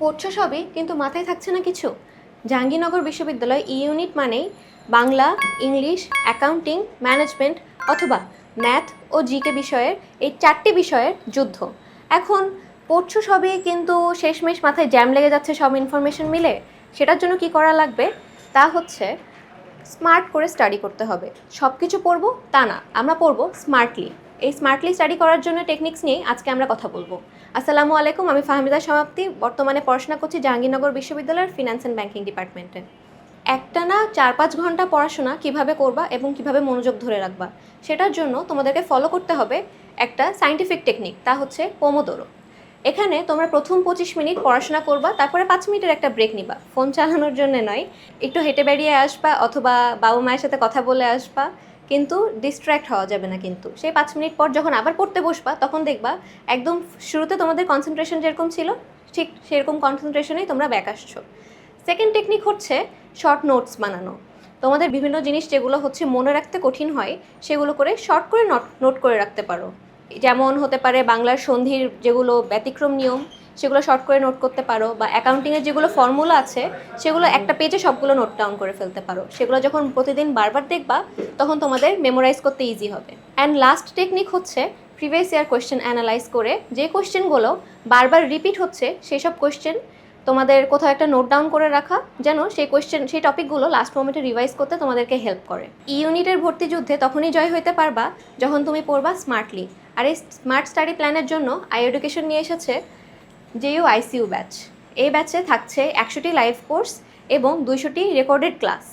পড়ছো সবই, কিন্তু মাথায় থাকছে না কিছু। জাহাঙ্গীরনগর বিশ্ববিদ্যালয় ই ইউনিট মানেই বাংলা, ইংলিশ অ্যাকাউন্টিং ম্যানেজমেন্ট অথবা ম্যাথ ও জিকে বিষয়ের এই চারটি বিষয়ের যুদ্ধ। এখন পড়ছো সবই, কিন্তু শেষমেশ মাথায় জ্যাম লেগে যাচ্ছে সব ইনফরমেশন মিলে, সেটার জন্য কি করা লাগবে? তা হচ্ছে স্মার্ট করে স্টাডি করতে হবে। সব কিছু পড়ব তা না, আমরা পড়ব স্মার্টলি এই স্মার্টলি স্টাডি করার জন্য টেকনিক্স নিয়ে আজকে আমরা কথা বলব। আসসালামু আলাইকুম, আমি ফাহমিদা সমাপ্তি। বর্তমানে পড়াশোনা করছি জাহাঙ্গীরনগর বিশ্ববিদ্যালয়ের ফিনান্স অ্যান্ড ব্যাংকিং ডিপার্টমেন্টে একটা না চার পাঁচ ঘণ্টা পড়াশোনা কীভাবে করবা এবং কীভাবে মনোযোগ ধরে রাখবা, সেটার জন্য তোমাদেরকে ফলো করতে হবে একটা সাইন্টিফিক টেকনিক তা হচ্ছে পোমোদোরো এখানে তোমরা প্রথম পঁচিশ মিনিট পড়াশোনা করবা, তারপরে পাঁচ মিনিটের একটা ব্রেক নিবা। ফোন চালানোর জন্য নয়, একটু হেঁটে বেরিয়ে আসবা অথবা বাবা মায়ের সাথে কথা বলে আসবা। কিন্তু ডিস্ট্র্যাক্ট হওয়া যাবে না কিন্তু। সেই পাঁচ মিনিট পর যখন আবার পড়তে বসবা, তখন দেখবা একদম শুরুতে তোমাদের কনসেন্ট্রেশন যেরকম ছিল, ঠিক সেরকম কনসেন্ট্রেশনেই তোমরা ব্যাক আসছো। সেকেন্ড টেকনিক হচ্ছে শর্ট নোটস বানানো। তোমাদের বিভিন্ন জিনিস যেগুলো হচ্ছে মনে রাখতে কঠিন হয়, সেগুলো করে শর্ট করে নোট নোট করে রাখতে পারো। যেমন হতে পারে বাংলার সন্ধির যেগুলো ব্যতিক্রম নিয়ম সেগুলো শর্ট করে নোট করতে পারো বা অ্যাকাউন্টিংয়ের যেগুলো ফর্মুলা আছে, সেগুলো একটা পেজে সবগুলো নোট ডাউন করে ফেলতে পারো। সেগুলো যখন প্রতিদিন বারবার দেখবা, তখন তোমাদের মেমোরাইজ করতে ইজি হবে। অ্যান্ড লাস্ট টেকনিক হচ্ছে প্রিভিয়াস ইয়ার কোয়েশ্চেন অ্যানালাইজ করে যে কোয়েশ্চেনগুলো বারবার রিপিট হচ্ছে, সেই সব কোয়েশ্চেন তোমাদের কোথাও একটা নোট ডাউন করে রাখা, যেন সেই কোয়েশ্চেন সেই টপিকগুলো লাস্ট মোমেন্টে রিভাইজ করতে তোমাদেরকে হেল্প করে। ই ইউনিটের ভর্তি যুদ্ধে তখনই জয় হইতে পারবা যখন তুমি পড়বা স্মার্টলি আর এই স্মার্ট স্টাডি প্ল্যানের জন্য আই এডুকেশন নিয়ে এসেছে জেইউ আইসিইউ ব্যাচ। এই ব্যাচে থাকছে একশোটি লাইভ কোর্স এবং দুইশোটি রেকর্ডেড ক্লাস।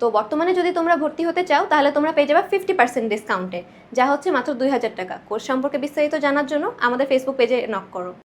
তো বর্তমানে যদি তোমরা ভর্তি হতে চাও, তাহলে তোমরা পেয়ে যাবে ফিফটি পার্সেন্ট ডিসকাউন্টে যা হচ্ছে মাত্র দুই হাজার টাকা। কোর্স সম্পর্কে বিস্তারিত জানার জন্য আমাদের ফেসবুক পেজে নক করো।